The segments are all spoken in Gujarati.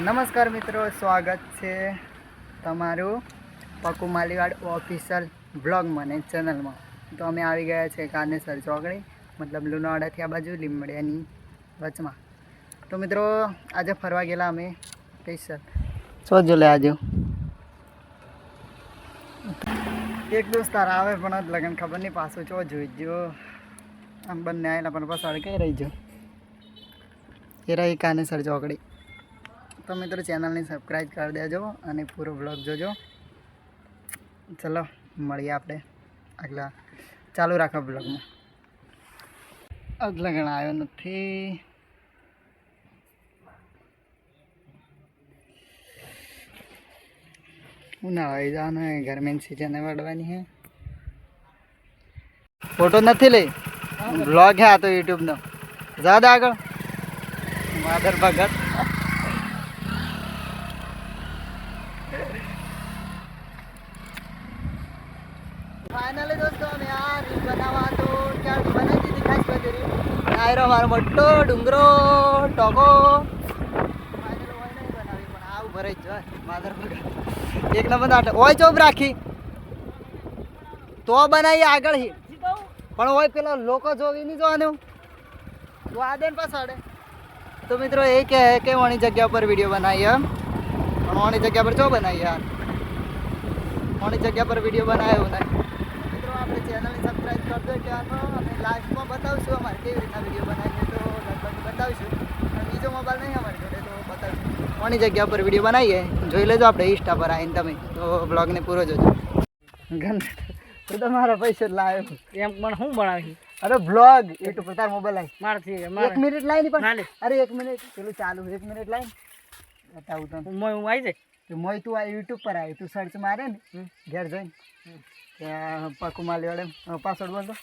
નમસ્કાર મિત્રો, સ્વાગત છે તમારું પકુ માલીવાડ ઓફિશિયલ બ્લોગમાં મને ચેનલમાં. તો અમે આવી ગયા છે કાનેસર ચોકડી, મતલબ લુણાવાડાથી આ બાજુ લીમડિયાની વચમાં. તો મિત્રો, આજે ફરવા ગયેલા અમે સ્પેશિયલ. સોજો લે આજે? એક દોસ્તાર આવે પણ લગ્ન ખબર નહીં, પાછું જોઈ જો. આમ બંને આવેલા પણ પાછળ કઈ રહી જો. એ રહી કાનેસર ચોકડી. તો મિત્રો ચેનલને સબસ્ક્રાઈબ કરી દેજો અને પૂરો બ્લોગ જોજો. ચલો મળીએ આપણે આગલા ચાલુ રાખો બ્લોગમાં આગલા લગણ આવ્યો નથી. ઉનાળા આવી જવાનું હે ગરમીની સિઝન વળવાની હે. ફોટો નથી લઈ? બ્લોગ હે. આ તો યુટ્યુબનો જા આગળ. માધર ભગત. ફાઇનલી દોસ્તો, અમે બનાવવા તો ત્યાં બનાવી દીધી ખાસ બધી રીલ. આયરો મારો મોટો ડુંગરો બનાવી આવું ભરાઈ જાય. એક નંબર ઓય ચોપ રાખી. તો બનાવીએ આગળ પણ હોય પેલા લોકો જોવી નહીં જોવાનું. તું આ દે ને પાછળ. તો મિત્રો એ કહે કે વણી જગ્યા પર વીડિયો બનાવીએ પણ વણી જગ્યા પર જો બનાવીએ ઓણી જગ્યા પર વીડિયો બનાવ્યો નહીં. આપણે ચેનલને સબસ્ક્રાઈબ કરજો ત્યાંનો અને લાસ્ટમાં બતાવશું અમારે કેવી રીતના વીડિયો બનાવીએ તો લગભગ બતાવીશું. અને બીજો મોબાઈલ નહીં અમારી જોડે તો બતાવીશું. કોની જગ્યા પર વીડિયો બનાવીએ? જોઈ લેજો આપણે ઇન્સ્ટા પર આવીને તમે. તો બ્લોગને પૂરો જોજો. ગંધ તમારા પૈસા લાવ્યો એમ પણ હું બનાવી અરે બ્લોગ યુટ્યુબ પર તાર મોબાઈલ આવી મારથી એક મિનિટ લાઈ પણ. અરે એક મિનિટ પેલું ચાલુ એક મિનિટ લાઈ બતાવું તો મોય હું આવી જાય? તો મોય તું આ યુટ્યુબ પર આવી તું સર્ચ મારે ને. ઘેર જઈને. પાકુ માલી વાળે. પાસવર્ડ બોલ તો.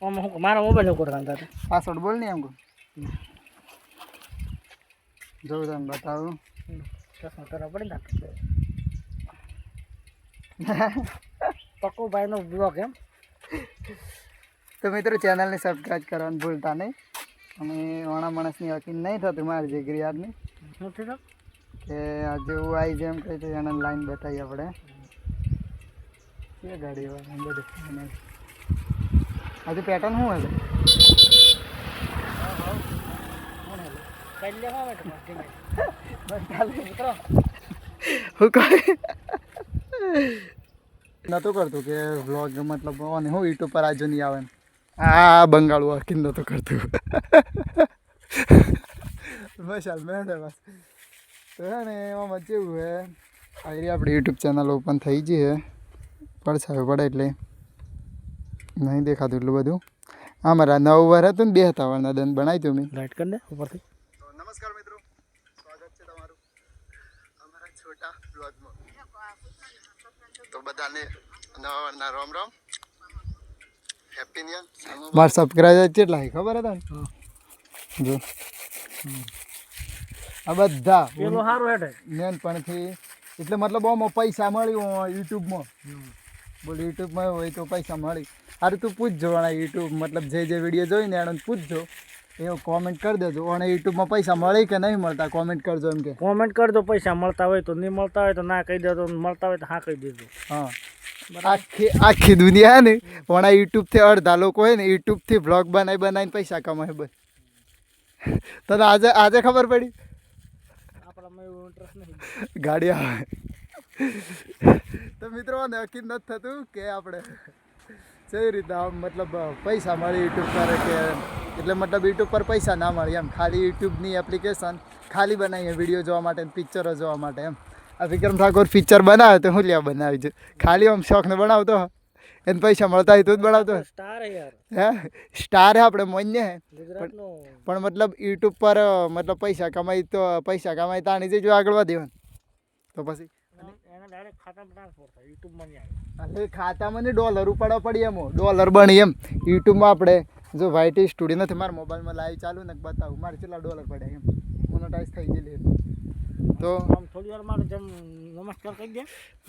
હું મારા મોબાઈલ ઉપર કાંતા પાસવર્ડ બોલ ને એમ કહું. જોઉં તને બતાવું. ચશ્મા કરવા પડે ને પક્કુ ભાઈનો બ્લોગ એમ. તો મિત્રો ચેનલને સબસ્ક્રાઈબ કરવાનું ભૂલતા નહીં. અમે વાણા માણસની હકીન નહીં થતું મારી જીગરી યાદની. કે આજે હું આવી જેમ કહી તો એને લાઈન બતાવી આપણે. કે ગાડી બધું. હજુ પેટર્ન શું હશે? નહોતું કરતું કે વ્લોગ મતલબ ઓને હું યુટ્યુબ પર આજુ નહીં આવે આ બંગાળું આખી નહોતું કરતું. બસ હાલ, મેં બસ. તો હે ને, એમાં મજા એવું હે. આવી આપણી યુટ્યુબ ચેનલ ઓપન થઈ ગઈ હે. પડછાવે પડે એટલે નહીં દેખાતું એટલું બધું. હા મારા નવ વાર હતું ને બે હતા વારના દંત બનાવી તું મેં. લાઇટ કરી દે ઉપરથી. નમસ્કાર મિત્રો સ્વાગત છે તમારું અમારા છોટા બ્લોગમાં તો બધાને નવા વારના રોમ રોમ. હેપી ન્યુ યર મારા સબસ્ક્રાઇબર કેટલા છે ખબર હતા ને? જો. આ બધા પેલો સારું હેઠે પણથી એટલે મતલબ આમાં પૈસા મળ્યું યુટ્યુબમાં. બોલ યુટ્યુબમાં હોય તો પૈસા મળી અરે તું પૂછજો અને યુટ્યુબ મતલબ જે જે વીડિયો જોઈને એને પૂછજો. એવો કોમેન્ટ કરી દેજો. અને યુટ્યુબમાં પૈસા મળે કે નહીં મળતા? કોમેન્ટ કરજો એમ કે. કોમેન્ટ કરજો પૈસા મળતા હોય તો નહીં મળતા હોય તો ના કહી દેજો મળતા હોય તો હા કહી દેજો. હા. આખી આખી દુનિયા ને પણ આ યુટ્યુબથી અડધા લોકો હોય ને યુટ્યુબથી બ્લોગ બનાવી બનાવીને પૈસા કમાય બસ. તને આજે આજે ખબર પડી? ગાડી આવે. તો મિત્રો નક્કી નથી થતું કે આપણે કેવી રીતના આમ મતલબ પૈસા મળે યુટ્યુબ પર કે એટલે મતલબ યુટ્યુબ પર પૈસા ના મળે. એમ ખાલી યુટ્યુબની એપ્લિકેશન ખાલી બનાવીએ વીડિયો જોવા માટે પિક્ચરો જોવા માટે એમ. આ વિક્રમ ઠાકોર પિક્ચર બનાવે તો હું લ્યા બનાવી છે ખાલી આમ શોખને બનાવતો એને પૈસા મળતા હોય તો જ બનાવતો સ્ટાર હે સ્ટાર હે? આપણે મોન્ય હે પણ મતલબ યુટ્યુબ પર મતલબ પૈસા કમાઈ તો પૈસા કમાઈ તાણી જે જો આગળ વધે તો પછી? એના ડાયરેક્ટ ખાતામાં ટ્રાન્સફર થાય યુટ્યુબમાં નહીં આવે. એટલે ખાતામાં ને ડોલર ઉપાડવા પડી એમ ડોલર બની એમ. યુટ્યુબમાં આપણે જો વાઈટી સ્ટુડિયો નથી મારા મોબાઈલમાં લાઈવ ચાલુ ને બતાવું. મારે કેટલા ડોલર પડ્યા એમ. મોનોટાઈઝ થઈ ગયેલી તો આમ થોડી વાર મારે જેમ નમસ્કાર કહી દે.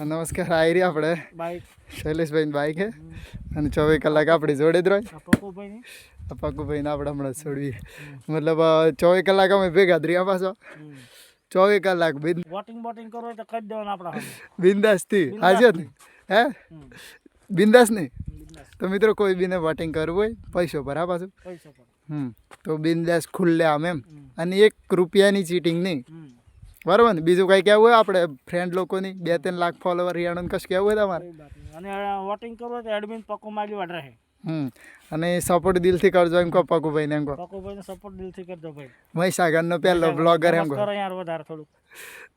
નમસ્કાર. આવી રહ્યા આપણે. બાઈક શૈલેષભાઈ બાઈક હે. અને ચોવીસ કલાક આપણી જોડે જ રહી. પકુભાઈ પપ્પુભાઈની. આ આપણે હમણાં છોડવી મતલબ ચોવીસ કલાક અમે ભેગા જ રહ્યા પાછો. ચોવીસ કલાક બિન વોટિંગ બોટિંગ કરો તો કરી દેવાનું આપણા બિંદાસ બિંદાસથી. હાજર હે. બિંદાસ નહીં. તો મિત્રો કોઈ બીને વોટિંગ કરવું હોય પૈસો પર હા પાછું? હમ. તો બિંદાસ ખુલ્લે આમ એમ. અને એક રૂપિયાની ચીટિંગ નહીં. બરાબર ને? બીજું કંઈ કહેવું હોય આપણે ફ્રેન્ડ લોકોની? બે ત્રણ લાખ ફોલોવર રિયાણું કશું કહેવું હોય તમારે. અને વોટિંગ કરવું હોય તો એડમિન પક્કો માગી વાટ રહે હમ. અને સપોર્ટ દિલથી કરજો એમ કહો પકુભાઈને એમ કહો. પક્કોભાઈને સપોર્ટ દિલથી કરજો ભાઈ. મહીસાગરનો પહેલો બ્લોગર એમ કહો. યાર વધારે થોડુંક.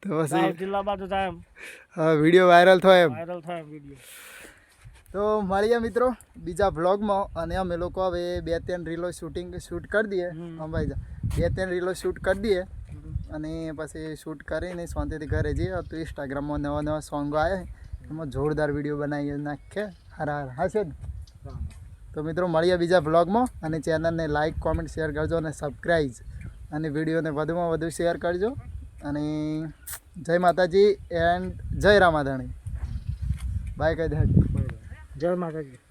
તો પછી જિલ્લા બાજુ થાય એમ. વીડિયો વાયરલ થાય એમ. વાયરલ થાય એમ વીડિયો તો મળીએ મિત્રો બીજા બ્લોગમાં અને અમે લોકો હવે બે ત્રણ રીલો શૂટિંગ શૂટ કરી દઈએ. અંબાઈ જા. બે ત્રણ રીલો શૂટ કરી દઈએ. અને પછી શૂટ કરીને શાંતિથી ઘરે જઈએ. તો ઇન્સ્ટાગ્રામમાં નવા નવા સોંગો આવે એમાં જોરદાર વીડિયો બનાવી નાખે હારા હારા. હા. છે તો મિત્રો, મળીએ બીજા બ્લોગમાં અને ચેનલને લાઇક કોમેન્ટ શેર કરજો અને સબસ્ક્રાઈબ અને વિડીયોને વધુમાં વધુ શેર કરજો. અને જય માતાજી એન્ડ જય રામાધાણી. બાય કહી દે. જય માતાજી.